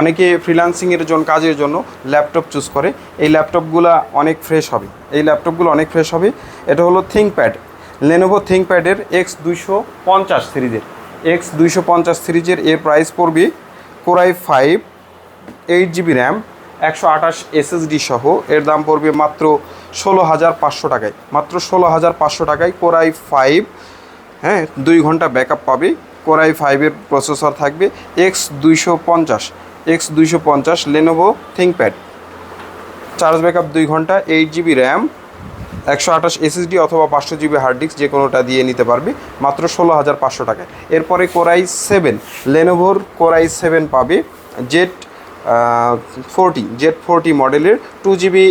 অনেকে ফ্রিল্যান্সিংয়ের জন্য, কাজের জন্য ল্যাপটপ চুজ করে। এই ল্যাপটপগুলো অনেক ফ্রেশ হবে। এই ল্যাপটপগুলো অনেক ফ্রেশ হবে। এটা হলো থিঙ্কপ্যাড লেনোভো থিঙ্কপ্যাডের এক্স দুইশো পঞ্চাশ সিরিজের। এক্স দুইশো পঞ্চাশ সিরিজের এর প্রাইস পড়বে core i five eight GB RAM একশো আঠাশ এসএসডি সহ। এর দাম পড়বে মাত্র ষোলো হাজার পাঁচশো টাকায়। মাত্র ষোলো হাজার পাঁচশো টাকায় কোরাই ফাইভ হ্যাঁ দুই ঘণ্টা ব্যাকআপ পাবে। কোরাই ফাইভের প্রসেসর থাকবে এক্স দুইশো পঞ্চাশ। এক্স দুইশো পঞ্চাশ লেনোভো থিঙ্কপ্যাড চার্জ ব্যাকআপ দুই ঘণ্টা এইট জিবি র্যাম একশো আঠাশ এসএসডি অথবা পাঁচশো জিবি হার্ড ডিস্ক যে কোনোটা দিয়ে নিতে পারবে মাত্র ষোলো হাজার পাঁচশো টাকায় এরপরে কোরাই সেভেন লেনোভোর কোরাই সেভেন পাবে জেট ফোরটি জেট ফোরটি মডেলের টু জিবি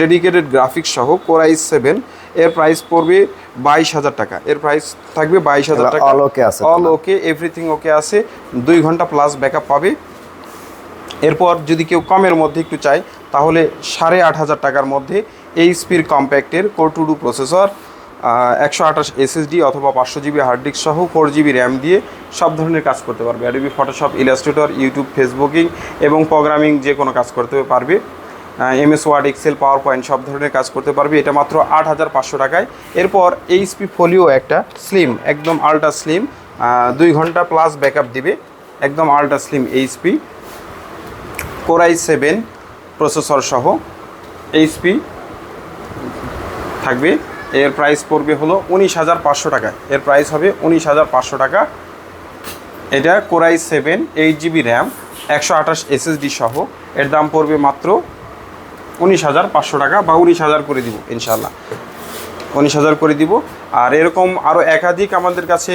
ডেডিকেটেড গ্রাফিক্স সহ কোরাই সেভেন এর প্রাইস পড়বে বাইশ হাজার টাকা। এর প্রাইস থাকবে বাইশ হাজার টাকা। all okay আছে অল? ওকে এভরিথিং ওকে আছে। দুই ঘণ্টা প্লাস ব্যাকআপ পাবে। এরপর যদি কেউ কমের মধ্যে একটু চায়, তাহলে সাড়ে আট হাজার টাকার মধ্যে এইচপির কম্প্যাক্টের কোর টু ডু প্রসেসর একশো আঠাশ এসএসডি অথবা পাঁচশো জিবি হার্ড ডিস্ক সহ ফোর জিবি র্যাম দিয়ে সব ধরনের কাজ করতে পারবে। Adobe Photoshop Illustrator YouTube Facebooking এবং প্রোগ্রামিং যে কোনো কাজ করতে পারবে। MS Word Excel PowerPoint সব ধরনের কাজ করতে পারবে। এটা মাত্র আট হাজার পাঁচশো টাকায়। এরপর এইচপি ফোলিও একটা স্লিম একদম আল্ট্রা স্লিম দুই ঘণ্টা প্লাস ব্যাকআপ দিবে। একদম ultra slim HP core i seven processor সহ এইচপি থাকবে। এর প্রাইস পড়বে হলো উনিশ হাজার পাঁচশো টাকা। এর প্রাইস হবে উনিশ হাজার পাঁচশো টাকা। এটা core i seven eight GB RAM একশো আঠাশ এসএসডি সহ। এর দাম পড়বে মাত্র উনিশ হাজার পাঁচশো টাকা বা উনিশ হাজার করে দিব ইনশাল্লাহ উনিশ হাজার করে দিব। আর এরকম আরও একাধিক আমাদের কাছে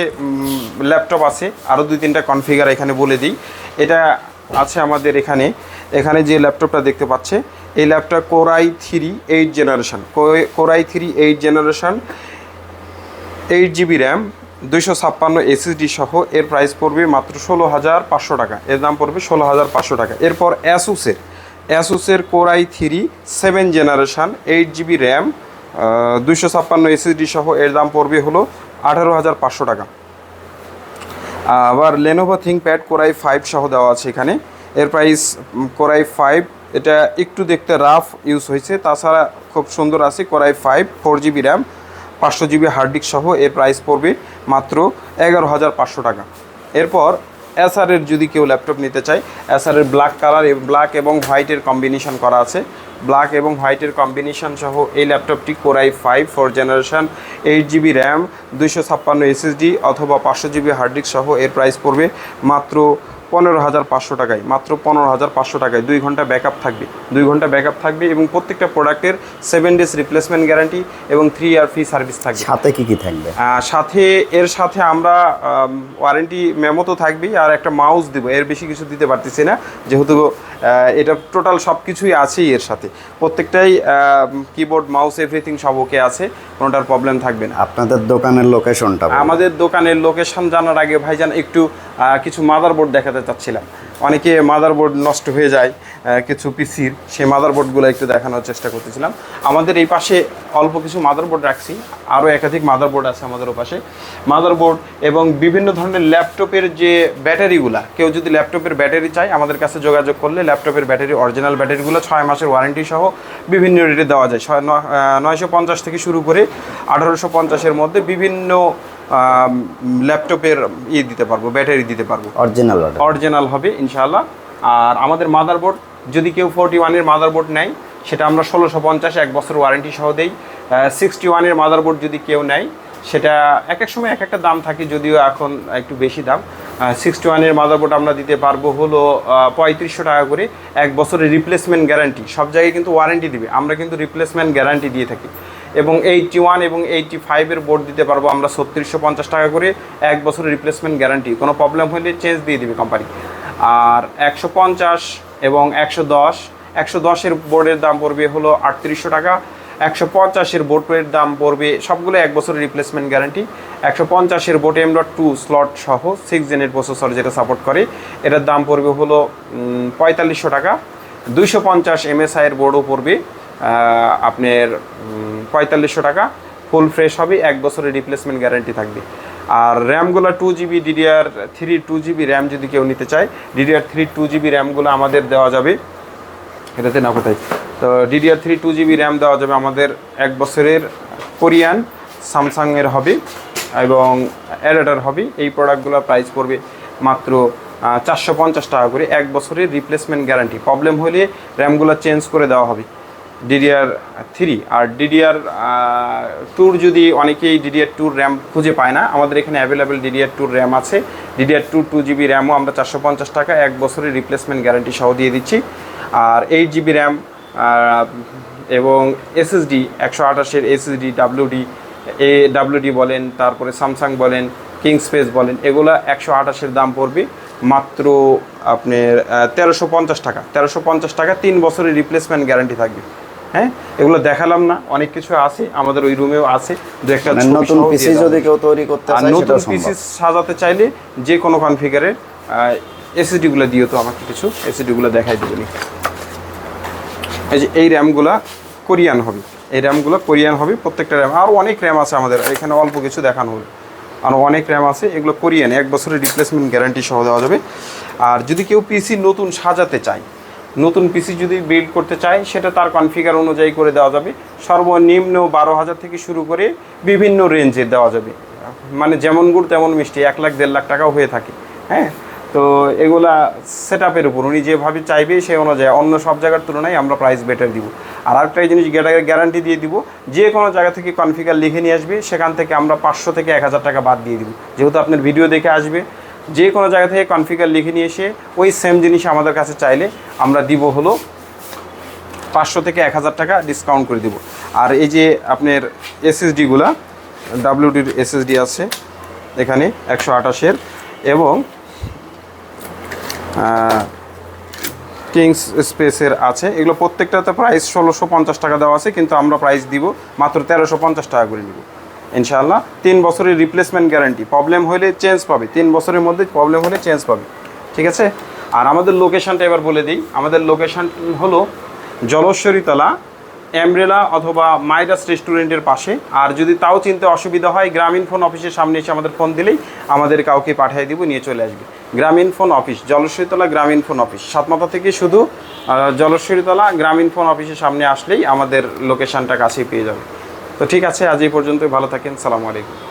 ল্যাপটপ আছে। আরও দুই তিনটা কনফিগার এখানে বলে দিই। এটা আছে আমাদের এখানে এখানে যে ল্যাপটপটা দেখতে পাচ্ছে, এই laptop core i three eight generation core i three eight generation eight GB RAM দুইশো ছাপ্পান্ন এসএসডি সহ, এর প্রাইস পড়বে মাত্র ষোলো হাজার পাঁচশো টাকা। এর দাম পড়বে ষোলো হাজার পাঁচশো টাকা। এরপর অ্যাসুসের অ্যাসুসের core i three seven generation eight GB RAM দুইশো ছাপ্পান্ন এসএসডি সহ, এর দাম পড়বে হলো আঠারো হাজার পাঁচশো টাকা। আবার লেনোভো থিঙ্কপ্যাড কোরাই ফাইভ সহ দেওয়া আছে এখানে। এর প্রাইস কোরাই ফাইভ এটা একটু দেখতে রাফ ইউজ হয়েছে। তাছাড়া খুব সুন্দর আছে core i five four GB RAM পাঁচশো জিবি হার্ড ডিস্ক সহ এর প্রাইস পড়বে মাত্র এগারো হাজার পাঁচশো টাকা। এরপর এসআরের যদি কেউ ল্যাপটপ নিতে চায় এসআরের ব্ল্যাক কালার ব্ল্যাক এবং হোয়াইটের কম্বিনেশন করা আছে। ব্ল্যাক এবং হোয়াইটের কম্বিনেশন সহ এই ল্যাপটপটি core i five four generation eight GB RAM দুইশো ছাপ্পান্ন এসএসডি অথবা পাঁচশো জিবি হার্ড ডিস্ক সহ এর প্রাইস পড়বে মাত্র পনেরো হাজার পাঁচশো টাকায় মাত্র পনেরো হাজার পাঁচশো টাকায় দুই ঘণ্টা ব্যাকআপ থাকবে। দুই ঘণ্টা ব্যাকআপ থাকবে এবং প্রত্যেকটা প্রোডাক্টের সেভেন ডেজ রিপ্লেসমেন্ট গ্যারান্টি এবং থ্রি ইয়ার ফ্রি সার্ভিস থাকবে। সাথে কি কি থাকবে? সাথে এর সাথে আমরা ওয়ারেন্টি মেমো তো থাকবেই আর একটা মাউস দিব এর বেশি কিছু দিতে পারতেছি না। যেহেতু এটা টোটাল সব কিছুই আছেই এর সাথে। প্রত্যেকটাই কিবোর্ড মাউস এভরিথিং সব ওকে আছে কোনোটার প্রবলেম থাকবে না। আপনাদের দোকানের লোকেশনটা আমাদের দোকানের লোকেশন জানার আগে ভাইজান একটু কিছু মাদারবোর্ড দেখাতে চাচ্ছিলাম। অনেকে মাদারবোর্ড নষ্ট হয়ে যায় কিছু পিসির, সেই মাদারবোর্ডগুলো একটু দেখানোর চেষ্টা করতেছিলাম। আমাদের এই পাশে অল্প কিছু মাদারবোর্ড রাখছি, আরও একাধিক মাদারবোর্ড আছে আমাদের পাশে। মাদারবোর্ড এবং বিভিন্ন ধরনের ল্যাপটপের যে ব্যাটারিগুলা কেউ যদি ল্যাপটপের ব্যাটারি চায়, আমাদের কাছে যোগাযোগ করলে ল্যাপটপের ব্যাটারি অরিজিনাল ব্যাটারিগুলো ছয় মাসের ওয়ারেন্টি সহ বিভিন্ন রেটে দেওয়া যায়। ছয় নয়শো পঞ্চাশ থেকে শুরু করে আঠারোশো পঞ্চাশের মধ্যে বিভিন্ন ল্যাপটপের ইয়ে দিতে পারব ব্যাটারি দিতে পারব। অরিজিনাল অরিজিনাল হবে ইনশাআল্লাহ। আর আমাদের মাদারবোর্ড যদি কেউ ফোরটি ওয়ানের মাদারবোর্ড নেয় সেটা আমরা ষোলোশো পঞ্চাশ এক বছর ওয়ারেন্টি সহ দেই। সিক্সটি ওয়ানের মাদারবোর্ড যদি কেউ নেয় সেটা এক এক সময় এক একটা দাম থাকে যদিও এখন একটু বেশি দাম। সিক্সটি ওয়ানের মাদারবোর্ড আমরা দিতে পারব হলো পঁয়ত্রিশশো টাকা করে। এক বছরের রিপ্লেসমেন্ট গ্যারান্টি সব জায়গায় কিন্তু ওয়ারেন্টি দিবে। আমরা কিন্তু রিপ্লেসমেন্ট গ্যারান্টি দিয়ে থাকি। এবং এইটটি ওয়ান এবং এইটটি ফাইভের বোর্ড দিতে পারব আমরা ছত্রিশশো পঞ্চাশ টাকা করে। এক বছরের রিপ্লেসমেন্ট গ্যারান্টি কোনো প্রবলেম হলে চেঞ্জ দিয়ে দিবে কোম্পানি আর একশো পঞ্চাশ এবং একশো দশ, একশো দশের বোর্ডের দাম পড়বে হলো আটত্রিশশো টাকা। একশো পঞ্চাশের বোর্ডের দাম পড়বে, সবগুলো এক বছরের রিপ্লেসমেন্ট গ্যারান্টি একশো পঞ্চাশের board M dot two slot সহ সিক্স জেনের প্রসেসর যেটা সাপোর্ট করে, এটার দাম পড়বে হলো পঁয়তাল্লিশশো টাকা। দুইশো পঞ্চাশ এমএসআইয়ের বোর্ডও পড়বে। আপনার পঁয়তাল্লিশশো টাকা ফুল ফ্রেশ হবে, এক বছরের রিপ্লেসমেন্ট গ্যারান্টি থাকবে। আর র্যামগুলো two GB DDR three two GB RAM যদি কেউ নিতে চায় ডিডিআর থ্রি টু জিবি র্যামগুলো আমাদের দেওয়া যাবে। এটাতে না কোথায়? তো DDR three two GB RAM দেওয়া যাবে আমাদের এক বছরের কোরিয়ান, স্যামসাংয়ের হবে, এবং অ্যাডাটার হবে। এই প্রোডাক্টগুলো প্রাইস পড়বে মাত্র চারশো পঞ্চাশ টাকা করে, এক বছরের রিপ্লেসমেন্ট গ্যারান্টি প্রবলেম হলে র্যামগুলো চেঞ্জ করে দেওয়া হবে। ডিডিআর থ্রি আর ডিডিআর টুর যদি অনেকেই ডিডিআর টুর র্যাম খুঁজে পায় না, আমাদের এখানে অ্যাভেলেবেল ডিডিআর টুর র্যাম আছে। ডিডিআর টু টু জিবি র্যামও আমরা চারশো পঞ্চাশ টাকা এক বছরের রিপ্লেসমেন্ট গ্যারান্টি সহ দিয়ে দিচ্ছি। আর এইট জিবি র্যাম এবং এসএসডি একশো আঠাশের এসএসডি ডাব্লিউডি এ ডাব্লিউডি বলেন, তারপরে স্যামসাং বলেন কিং স্পেস বলেন, এগুলো একশো আঠাশের দাম পড়বে। মাত্র আপনার তেরোশো পঞ্চাশ টাকা। তেরোশো পঞ্চাশ টাকা তিন বছরের রিপ্লেসমেন্ট গ্যারান্টি থাকবে। হ্যাঁ? এগুলো দেখালাম না অনেক কিছু আছে আমাদের ওই রুমেও আছে। দু একটা মানে নতুন পিসি যদি কেউ তৈরি করতে আর চায় নতুন পিসি সাজাতে চাইলে যে কোনো কনফিগারের এসএসডিগুলো দিও তো আমাকে কিছু এসএসডিগুলো দেখাই দেবেনি এই যে এই র্যামগুলা কোরিয়ান হবে। এই র্যামগুলো কোরিয়ান হবে প্রত্যেকটা র্যাম আরও অনেক র্যাম আছে আমাদের এখানে অল্প কিছু দেখানো হলো আরও অনেক র্যাম আছে এগুলো কোরিয়ান এক বছরের রিপ্লেসমেন্ট গ্যারান্টি সহ দেওয়া যাবে। আর যদি কেউ পিসি নতুন সাজাতে চায় নতুন পিসি যদি বিল্ড করতে চায়, সেটা তার কনফিগার অনুযায়ী করে দেওয়া যাবে। সর্বনিম্ন বারো হাজার থেকে শুরু করে বিভিন্ন রেঞ্জের দেওয়া যাবে। মানে যেমন গুড় তেমন মিষ্টি, এক লাখ, দেড় লাখ টাকাও হয়ে থাকে। হ্যাঁ? তো এগুলা সেট আপের উপর, উনি যেভাবে চাইবে সেই অনুযায়ী, অন্য সব জায়গার তুলনায় আমরা প্রাইস বেটার দিব। আর আরেকটা জিনিস গ্যারান্টি দিয়ে দিব, যে কোনো জায়গা থেকে কনফিগার লিখে নিয়ে আসবে, সেখান থেকে আমরা পাঁচশো থেকে এক হাজার টাকা বাদ দিয়ে দিব। যেহেতু আপনার ভিডিও দেখে আসবে যে কোনো জায়গা থেকে কনফিগার লিখে নিয়ে এসে ওই সেম জিনিস আমাদের কাছে চাইলে আমরা দিব হলো পাঁচশো থেকে এক হাজার টাকা ডিসকাউন্ট করে দিব। আর এই যে আপনার এসএসডিগুলা ডাব্লিউডির এসএসডি আছে এখানে একশো আঠাশের। এবং কিংস স্পেসের আছে। এগুলো প্রত্যেকটাতে প্রাইস ষোলোশো পঞ্চাশ টাকা দেওয়া আছে, কিন্তু আমরা প্রাইস দিব মাত্র তেরোশো পঞ্চাশ টাকা করে নিব। ইনশাআল্লাহ তিন বছরের রিপ্লেসমেন্ট গ্যারান্টি প্রবলেম হলে চেঞ্জ পাবে। তিন বছরের মধ্যে প্রবলেম হলে চেঞ্জ পাবে। ঠিক আছে? আর আমাদের লোকেশনটা এবার বলে দিই। আমাদের লোকেশন হলো জলশ্বরীতলা অ্যামব্রেলা অথবা মাইরাস রেস্টুরেন্টের পাশে। আর যদি তাও চিনতে অসুবিধা হয় গ্রামীণ ফোন অফিসের সামনে এসে আমাদের ফোন দিলেই আমাদের কাউকে পাঠিয়ে দিব নিয়ে চলে আসবে। গ্রামীণ ফোন অফিস জলশ্বরীতলা গ্রামীণ ফোন অফিস সাতমাথা থেকে শুধু আহ, জলশ্বরীতলা গ্রামীণ ফোন অফিসের সামনে আসলেই আমাদের লোকেশনটা কাছেই পেয়ে যাবে। তো ঠিক আছে আজ এই পর্যন্তই। ভালো থাকেন। সালামু আলাইকুম।